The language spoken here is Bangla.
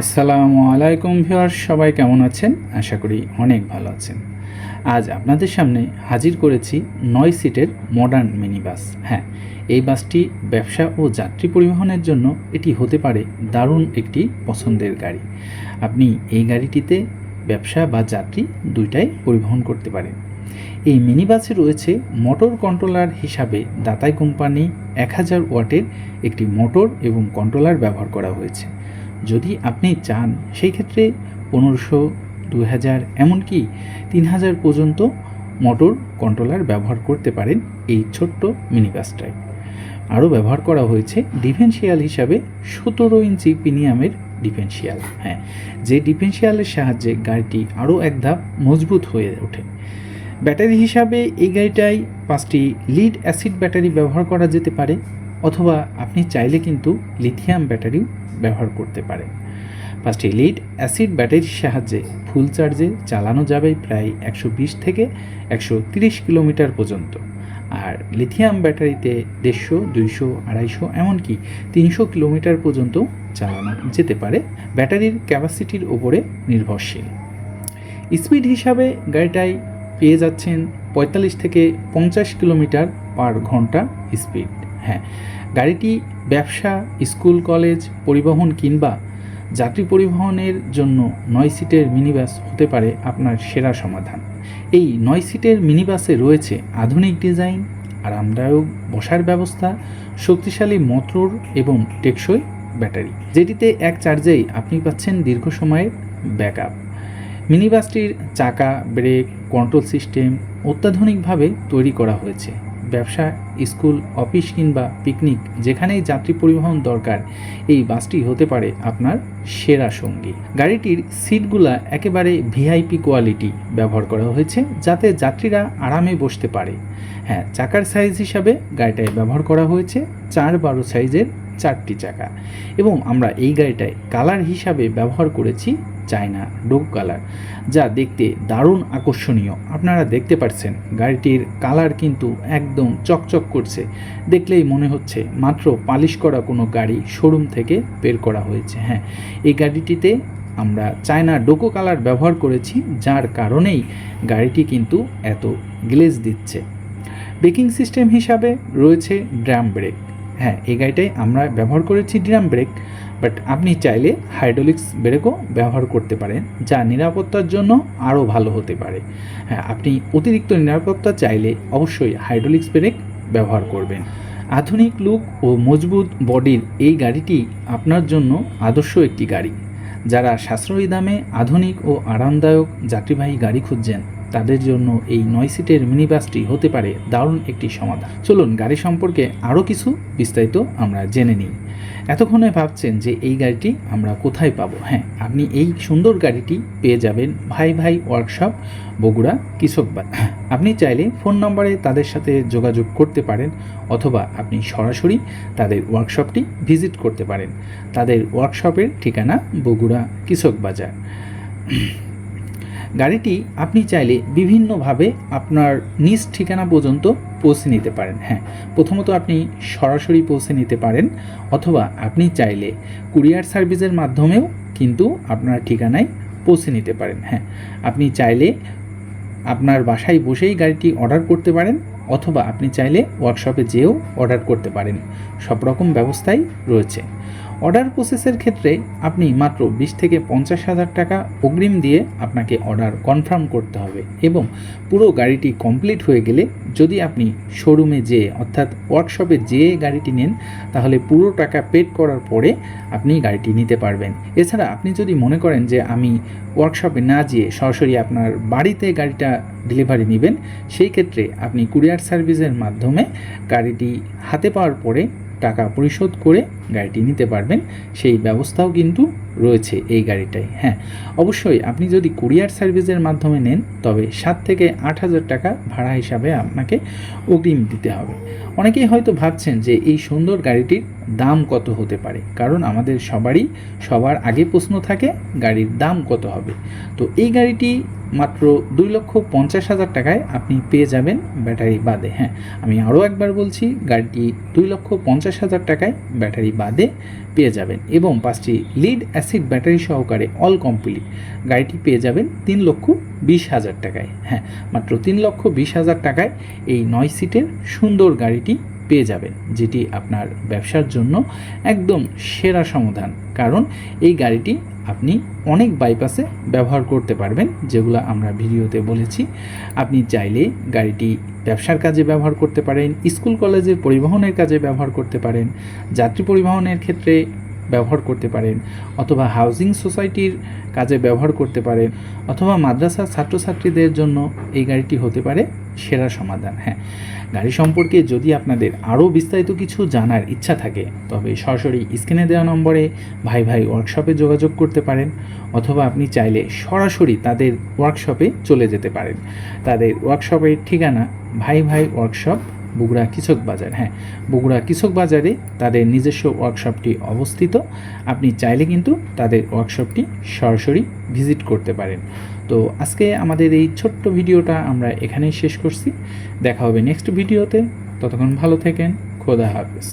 আসসালামু আলাইকুম ভিউয়ার্স, সবাই কেমন আছেন? আশা করি অনেক ভালো আছেন। আজ আপনাদের সামনে হাজির করেছি নয় সিটের মডার্ন মিনি বাস হ্যাঁ এই বাসটি ব্যবসা ও যাত্রী পরিবহনের জন্য এটি হতে পারে দারুণ একটি পছন্দের গাড়ি। আপনি এই গাড়িটিতে ব্যবসা বা যাত্রী দুইটাই পরিবহন করতে পারেন। এই মিনি বাসে রয়েছে মোটর কন্ট্রোলার হিসাবে দাতাই কোম্পানি এক হাজার ওয়াটের একটি মোটর এবং কন্ট্রোলার ব্যবহার করা হয়েছে। যদি আপনি চান, সেই ক্ষেত্রে পনেরোশো দু হাজার এমনকি তিন হাজার পর্যন্ত মোটর কন্ট্রোলার ব্যবহার করতে পারেন এই ছোট্ট মিনি বাসটায় আরও ব্যবহার করা হয়েছে ডিফেন্সিয়াল হিসাবে সতেরো ইঞ্চি প্রিমিয়ামের ডিফেন্সিয়াল। হ্যাঁ যে ডিফেন্সিয়ালের সাহায্যে গাড়িটি আরও এক ধাপ মজবুত হয়ে ওঠে। ব্যাটারি হিসাবে এই গাড়িটায় পাঁচটি লিড অ্যাসিড ব্যাটারি ব্যবহার করা যেতে পারে। অথবা আপনি চাইলে কিন্তু লিথিয়াম ব্যাটারিও ব্যবহার করতে পারেন। পাঁচটি লিড অ্যাসিড ব্যাটারির সাহায্যে ফুল চার্জে চালানো যাবে প্রায় একশো বিশ থেকে একশো তিরিশ কিলোমিটার পর্যন্ত। আর লিথিয়াম ব্যাটারিতে দেড়শো, দুইশো, আড়াইশো, এমনকি তিনশো কিলোমিটার পর্যন্ত চালানো যেতে পারে। ব্যাটারির ক্যাপাসিটির ওপরে নির্ভরশীল। স্পিড হিসাবে গাড়িটায় পেয়ে যাচ্ছেন পঁয়তাল্লিশ থেকে পঞ্চাশ কিলোমিটার পার ঘণ্টা স্পিড। হ্যাঁ গাড়িটি ব্যবসা, স্কুল, কলেজ, পরিবহন কিংবা যাত্রী পরিবহনের জন্য নয় সিটের মিনিবাস হতে পারে আপনার সেরা সমাধান। এই নয় সিটের মিনিবাসে রয়েছে আধুনিক ডিজাইন, আরামদায়ক বসার ব্যবস্থা, শক্তিশালী মোটর এবং টেকসই ব্যাটারি, যেটিতে এক চার্জেই আপনি পাচ্ছেন দীর্ঘ সময়ের ব্যাকআপ। মিনিবাসটির চাকা, ব্রেক, কন্ট্রোল সিস্টেম অত্যাধুনিকভাবে তৈরি করা হয়েছে। ব্যবসা, স্কুল, অফিস কিংবা পিকনিক, যেখানেই যাত্রী পরিবহন দরকার, এই বাসটি হতে পারে আপনার সেরা সঙ্গী। গাড়িটির সিটগুলা একেবারে ভিআইপি কোয়ালিটি ব্যবহার করা হয়েছে, যাতে যাত্রীরা আরামে বসতে পারে। হ্যাঁ চাকার সাইজ হিসাবে গাড়িটায় ব্যবহার করা হয়েছে, চার বারো সাইজের চারটি চাকা। এবং আমরা এই গাড়িটায় কালার হিসাবে ব্যবহার করেছি চায়না ডোগ কালার, যা দেখতে দারুণ আকর্ষণীয়। আপনারা দেখতে পাচ্ছেন গাড়িটির কালার কিন্তু একদম চকচক করছে। দেখলেই মনে হচ্ছে মাত্র পালিশ করা কোনো গাড়ি শোরুম থেকে বের করা হয়েছে। হ্যাঁ এই গাড়িটিতে আমরা চায়না ডোকো কালার ব্যবহার করেছি, যার কারণেই গাড়িটি কিন্তু এত গ্লেজ দিচ্ছে। ব্রেকিং সিস্টেম হিসাবে রয়েছে ড্রাম ব্রেক। হ্যাঁ এই গাড়িটায় আমরা ব্যবহার করেছি ড্রাম ব্রেক বাট আপনি চাইলে হাইড্রোলিক্স ব্রেকও ব্যবহার করতে পারেন, যা নিরাপত্তার জন্য আরও ভালো হতে পারে। হ্যাঁ আপনি অতিরিক্ত নিরাপত্তা চাইলে অবশ্যই হাইড্রোলিক্স ব্রেক ব্যবহার করবেন। আধুনিক লুক ও মজবুত বডির এই গাড়িটি আপনার জন্য আদর্শ একটি গাড়ি। যারা সাশ্রয়ী দামে আধুনিক ও আরামদায়ক যাত্রীবাহী গাড়ি খুঁজছেন তাদের জন্য এই নয় সিটের মিনি বাসটি হতে পারে দারুণ একটি সমাধান। চলুন গাড়ি সম্পর্কে আরও কিছু বিস্তারিত আমরা জেনে নিই। এতক্ষণে ভাবছেন যে এই গাড়িটি আমরা কোথায় পাবো। হ্যাঁ আপনি এই সুন্দর গাড়িটি পেয়ে যাবেন ভাই ভাই ওয়ার্কশপ, বগুড়া কৃষকবাদ আপনি চাইলে ফোন নম্বরে তাদের সাথে যোগাযোগ করতে পারেন, অথবা আপনি সরাসরি তাদের ওয়ার্কশপটি ভিজিট করতে পারেন। তাদের ওয়ার্কশপের ঠিকানা বগুড়া কৃষক বাজার গাড়িটি আপনি চাইলে বিভিন্নভাবে আপনার নিজ ঠিকানা পর্যন্ত পৌঁছে নিতে পারেন। হ্যাঁ প্রথমত আপনি সরাসরি পৌঁছে নিতে পারেন অথবা আপনি চাইলে কুরিয়ার সার্ভিসের মাধ্যমেও কিন্তু আপনার ঠিকানায় পৌঁছে নিতে পারেন। হ্যাঁ আপনি চাইলে আপনার বাসায় বসেই গাড়িটি অর্ডার করতে পারেন অথবা আপনি চাইলে ওয়ার্কশপে যেয়েও অর্ডার করতে পারেন। সব রকম ব্যবস্থাই রয়েছে। অর্ডার প্রসেসের ক্ষেত্রে আপনি মাত্র বিশ থেকে পঞ্চাশ হাজার টাকা অগ্রিম দিয়ে আপনাকে অর্ডার কনফার্ম করতে হবে এবং পুরো গাড়িটি কমপ্লিট হয়ে গেলে যদি আপনি শোরুমে যেয়ে অর্থাৎ ওয়ার্কশপে যেয়ে গাড়িটি নেন, তাহলে পুরো টাকা পেড করার পরে আপনি গাড়িটি নিতে পারবেন। এছাড়া আপনি যদি মনে করেন যে আমি ওয়ার্কশপে না যেয়ে সরাসরি আপনার বাড়িতে গাড়িটা ডেলিভারি নেবেন, সেই ক্ষেত্রে আপনি কুরিয়ার সার্ভিসের মাধ্যমে গাড়িটি হাতে পাওয়ার পরে টাকা পরিশোধ করে গাড়িটি নিতে পারবেন, সেই ব্যবস্থাও কিন্তু রয়েছে এই গাড়িটাই হ্যাঁ। অবশ্যই আপনি যদি কুরিয়ার সার্ভিসের মাধ্যমে নেন, তবে সাত থেকে আট হাজার টাকা ভাড়া হিসাবে আপনাকে অগ্রিম দিতে হবে। অনেকেই হয়তো ভাবছেন যে এই সুন্দর গাড়িটির দাম কত হতে পারে? কারণ আমাদের সবারই, সবার আগে প্রশ্ন থাকে, গাড়ির দাম কত হবে? তো এই গাড়িটি মাত্র দুই লক্ষ পঞ্চাশ হাজার টাকায় আপনি পেয়ে যাবেন ব্যাটারি বাদে। হ্যাঁ আমি আরও একবার বলছি, গাড়িটি দুই লক্ষ পঞ্চাশ হাজার টাকায় ব্যাটারি বাদে পেয়ে যাবেন এবং পাঁচটি লিড অ্যাসিড ব্যাটারি সহকারে অল কমপ্লিট গাড়িটি পেয়ে যাবেন তিন লক্ষ বিশ হাজার টাকায়। হ্যাঁ মাত্র তিন লক্ষ বিশ হাজার টাকায় এই নয় সিটের সুন্দর গাড়িটি পেয়ে যাবেন, যেটি আপনার ব্যবসার জন্য একদম সেরা সমাধান। কারণ এই গাড়িটি আপনি অনেক বাইপাসে ব্যবহার করতে পারবেন, যেগুলো আমরা ভিডিওতে বলেছি। আপনি চাইলে গাড়িটি ব্যবসার কাজে ব্যবহার করতে পারেন, স্কুল কলেজের পরিবহনের কাজে ব্যবহার করতে পারেন, যাত্রী পরিবহনের ক্ষেত্রে ব্যবহার করতে পারেন, অথবা হাউজিং সোসাইটির কাজে ব্যবহার করতে পারেন, অথবা মাদ্রাসার ছাত্রছাত্রীদের জন্য এই গাড়িটি হতে পারে সেরা সমাধান। হ্যাঁ গাড়ি সম্পর্কে যদি আপনাদের আরও বিস্তারিত কিছু জানার ইচ্ছা থাকে, তবে সরাসরি স্ক্রিনে দেওয়া নম্বরে ভাই ভাই ওয়ার্কশপে যোগাযোগ করতে পারেন, অথবা আপনি চাইলে সরাসরি তাদের ওয়ার্কশপে চলে যেতে পারেন। তাদের ওয়ার্কশপের ঠিকানা ভাই ভাই ওয়ার্কশপ বগুড়া কৃষক বাজার। হ্যাঁ বগুড়া কৃষক বাজারে তাদের নিজস্ব ওয়ার্কশপটি অবস্থিত। আপনি চাইলে কিন্তু তাদের ওয়ার্কশপটি সরাসরি ভিজিট করতে পারেন। তো আজকে আমাদের এই ছোট্ট ভিডিওটা আমরা এখানেই শেষ করছি। দেখা হবে নেক্সট ভিডিওতে। ততক্ষণ ভালো থাকেন। খোদা হাফেজ।